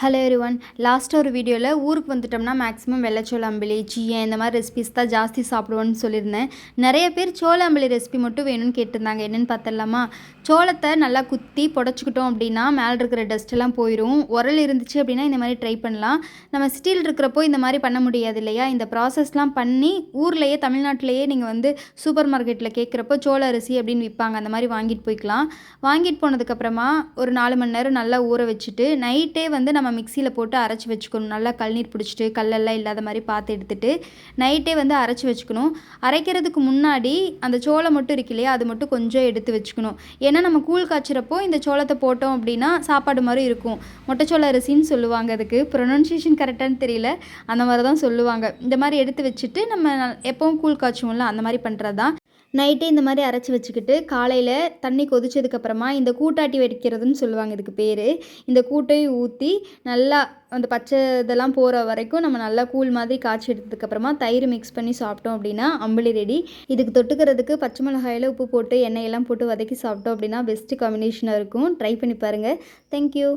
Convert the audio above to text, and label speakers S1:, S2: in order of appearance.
S1: Hello everyone லாஸ்ட்டாக ஒரு வீடியோவில் ஊருக்கு வந்துட்டோம்னா மேக்ஸிமம் வெள்ளைச்சோள அம்பிளி சீயன் இந்த மாதிரி ரெசிபிஸ் தான் ஜாஸ்தி சாப்பிடுவோன்னு சொல்லியிருந்தேன். நிறைய பேர் சோள அம்பிளி ரெசிபி மட்டும் வேணும்னு கேட்டிருந்தாங்க. என்னென்னு பார்த்துடலாமா? சோளத்தை நல்லா குத்தி புடச்சிக்கிட்டோம் அப்படின்னா மேலே இருக்கிற டஸ்ட்டெல்லாம் போயிடும் உரல் இருந்துச்சு அப்படின்னா இந்த மாதிரி ட்ரை பண்ணலாம். நம்ம சிட்டியில் இருக்கிறப்போ இந்த மாதிரி பண்ண முடியாது இல்லையா? இந்த ப்ராசஸ்லாம் பண்ணி ஊர்லேயே தமிழ்நாட்டிலேயே நீங்கள் வந்து சூப்பர் மார்க்கெட்டில் கேட்குறப்போ சோள அரிசி அப்படின்னு விற்பாங்க அந்த மாதிரி வாங்கிட்டு போய்க்கலாம். வாங்கிட்டு போனதுக்கப்புறமா ஒரு நாலு மணி நேரம் நல்லா ஊற வச்சுட்டு நைட்டே வந்து நம்ம நம்ம மிக்சியில் போட்டு அரைச்சி வச்சுக்கணும். நல்லா கல்நீர் பிடிச்சிட்டு கல்லெல்லாம் இல்லாத மாதிரி பார்த்து எடுத்துட்டு நைட்டே வந்து அரைச்சி வச்சுக்கணும். அரைக்கிறதுக்கு முன்னாடி அந்த சோளம் மட்டும் இருக்கு இல்லையா அது மட்டும் கொஞ்சம் எடுத்து வச்சுக்கணும். ஏன்னா நம்ம கூழ் காய்ச்சிறப்போ இந்த சோளத்தை போட்டோம் அப்படின்னா சாப்பாடு மாதிரி இருக்கும். மொட்டைச்சோள அரிசின்னு சொல்லுவாங்க அதுக்கு. ப்ரொனன்சியேஷன் கரெக்டானு தெரியல. அந்த மாதிரி தான் சொல்லுவாங்க. இந்த மாதிரி எடுத்து வச்சுட்டு நம்ம எப்பவும் கூழ் காய்ச்சுவோம்ல அந்த மாதிரி பண்ணுறது தான் நைட்டே இந்த மாதிரி அரைச்சி வச்சுக்கிட்டு காலையில் தண்ணி கொதிச்சதுக்கப்புறமா இந்த கூட்டாட்டி வெடிக்கிறதுன்னு சொல்லுவாங்க இதுக்கு பேர். இந்த கூட்டையும் ஊற்றி நல்லா அந்த பச்சை இதெல்லாம் போகிற வரைக்கும் நம்ம நல்லா கூழ் மாதிரி காய்ச்சி எடுத்ததுக்கப்புறமா தயிர் மிக்ஸ் பண்ணி சாப்பிட்டோம் அப்படின்னா அம்பளி ரெடி இதுக்கு தொட்டுக்கிறதுக்கு பச்சை மிளகாயில் உப்பு போட்டு எண்ணெயெல்லாம் போட்டு வதக்கி சாப்பிட்டோம் அப்படின்னா பெஸ்ட்டு காம்பினேஷனாக இருக்கும். ட்ரை பண்ணி பாருங்கள் தேங்க்யூ